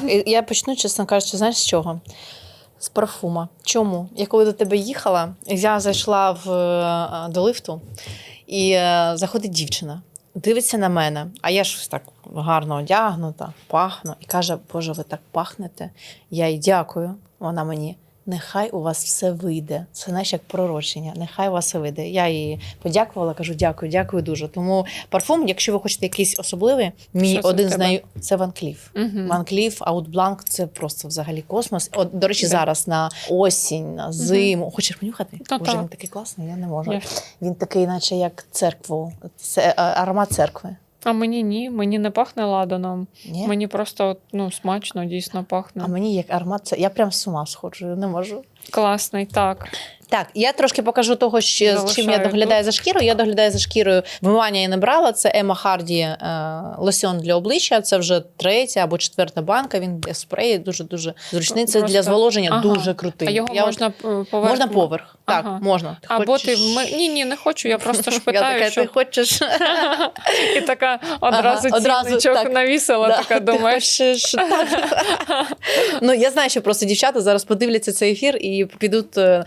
Так, я почну, чесно кажучи, знаєш з чого? З парфума. Чому? Я коли до тебе їхала, я зайшла в, е, до лифту, і е, заходить дівчина, дивиться на мене, а я ж так гарно одягнута, пахну, і каже: Боже, ви так пахнете. Я їй дякую. Вона мені. Нехай у вас все вийде. Це знаєш, як пророчення. Нехай у вас все вийде. Я їй подякувала, кажу дякую, дякую дуже. Тому парфум, якщо ви хочете якийсь особливий, мій Що один з най... це Ван Кліф. Мгм. Ван Кліф, Аутбланк це просто взагалі космос. От, до речі, зараз на осінь, на зиму. Хочеш понюхати? Та Боже, він такий класний, я не можу. Я- Він такий, наче як церкву. Це е, аромат церкви. А мені ні, мені не пахне ладаном. Ні? Мені просто от, ну, смачно, дійсно пахне. А мені як аромат це. Я прям з ума сходжу, не можу. Класний, так. Так, я трошки покажу того, що, з чим я доглядаю за шкірою. Я доглядаю за шкірою. Вимивання я не брала. Це Ема Харді е, лосьон для обличчя. Це вже третя або четверта банка. Він для спреї дуже дуже зручний. Це Просто- для зволоження Ага. дуже крутий. А його Я можна е, поверх. можна поверх. Так, Ага. можна. Ти Або хочеш- ти ми... ні, ні, не хочу. Я просто ж Я така, що ти хочеш і така одразу Ага, одразу, так. навісила, Да, така думаєш. хочеш ну я знаю, що просто дівчата зараз подивляться цей ефір і підуть е,